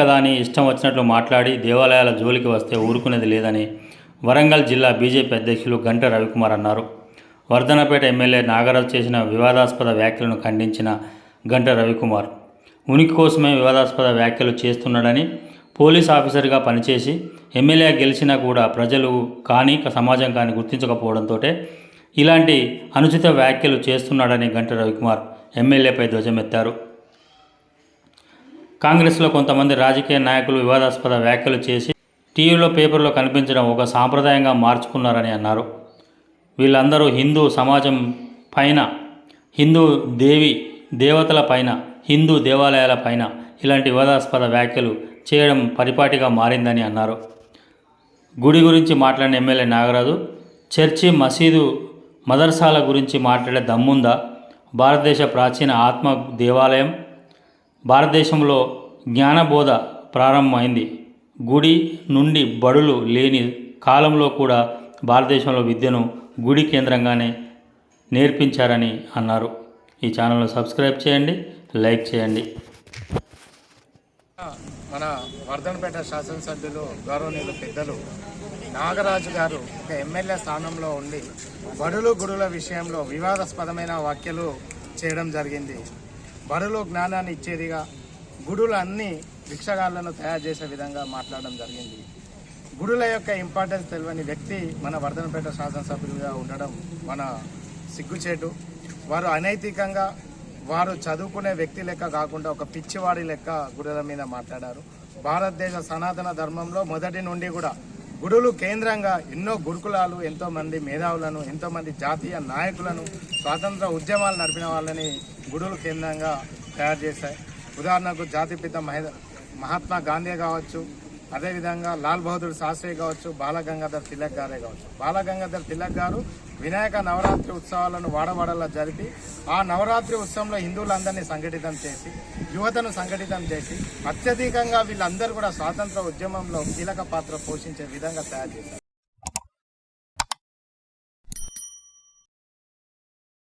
కానీ ఇష్టం వచ్చినట్లు మాట్లాడి దేవాలయాల జోలికి వస్తే ఊరుకునేది లేదని వరంగల్ జిల్లా బీజేపీ అధ్యక్షులు గంట రవికుమార్ అన్నారు. వర్ధనపేట ఎమ్మెల్యే నాగరాజు చేసిన వివాదాస్పద వ్యాఖ్యలను ఖండించిన గంట రవికుమార్ ఉనికి కోసమే వివాదాస్పద వ్యాఖ్యలు చేస్తున్నాడని పోలీస్ ఆఫీసర్గా పనిచేసి ఎమ్మెల్యే గెలిచినా కూడా ప్రజలు కానీ సమాజం కానీ గుర్తించకపోవడంతో ఇలాంటి అనుచిత వ్యాఖ్యలు చేస్తున్నాడని గంట రవికుమార్ ఎమ్మెల్యేపై ధ్వజమెత్తారు. కాంగ్రెస్లో కొంతమంది రాజకీయ నాయకులు వివాదాస్పద వ్యాఖ్యలు చేసి టీవీలో పేపర్లో కనిపించడం ఒక సాంప్రదాయంగా మార్చుకున్నారని అన్నారు. వీళ్ళందరూ హిందూ సమాజం పైన హిందూ దేవి దేవతల పైన హిందూ దేవాలయాల పైన ఇలాంటి వివాదాస్పద వ్యాఖ్యలు చేయడం పరిపాటిగా మారిందని అన్నారు. గుడి గురించి మాట్లాడిన ఎమ్మెల్యే నాగరాజు చర్చి మసీదు మదర్సాల గురించి మాట్లాడే దమ్ముందా? భారతదేశ ప్రాచీన ఆత్మ దేవాలయం భారతదేశంలో జ్ఞానబోధ ప్రారంభమైంది. గుడి నుండి బడులు లేని కాలంలో కూడా భారతదేశంలో విద్యను గుడి కేంద్రంగానే నేర్పించారని అన్నారు. ఈ ఛానల్ను సబ్స్క్రైబ్ చేయండి లైక్ చేయండి. మన వర్ధనపేట శాసనసభ్యులు గౌరవనీయులు పెద్దలు నాగరాజు గారు ఒక ఎమ్మెల్యే స్థానంలో ఉండి బడులు గుడుల విషయంలో వివాదాస్పదమైన వ్యాఖ్యలు చేయడం జరిగింది. బడులు జ్ఞానాన్ని ఇచ్చేదిగా గుడులు అన్ని భిక్షగాళ్ళను తయారు చేసే విధంగా మాట్లాడడం జరిగింది. గుడుల యొక్క ఇంపార్టెన్స్ తెలియని వ్యక్తి మన వర్ధనపేట శాసనసభ్యులుగా ఉండడం మన సిగ్గుచేటు. వారు అనైతికంగా వారు చదువుకునే వ్యక్తి లెక్క కాకుండా ఒక పిచ్చివాడి లెక్క గుడుల మీద మాట్లాడారు. భారతదేశ సనాతన ధర్మంలో మొదటి నుండి కూడా గుడులు కేంద్రంగా ఎన్నో గురుకులాలు ఎంతో మంది మేధావులను ఎంతో మంది జాతీయ నాయకులను స్వాతంత్ర ఉద్యమాలు నడిపిన వాళ్ళని గుడులు కేంద్రంగా తయారు చేశాయి. ఉదాహరణకు జాతిపిత మహే మహాత్మా గాంధీ కావచ్చు అదేవిధంగా లాల్ బహదూర్ శాస్త్రి కావచ్చు బాలగంగాధర్ తిలక్ గారే కావచ్చు. బాలగంగాధర్ తిలక్ గారు వినాయక నవరాత్రి ఉత్సవాలను వాడవాడలా జరిపి ఆ నవరాత్రి ఉత్సవంలో హిందువులందరినీ సంఘటితం చేసి యువతను సంఘటితం చేసి అత్యధికంగా వీళ్ళందరూ కూడా స్వాతంత్ర ఉద్యమంలో కీలక పాత్ర పోషించే విధంగా తయారు చేశారు.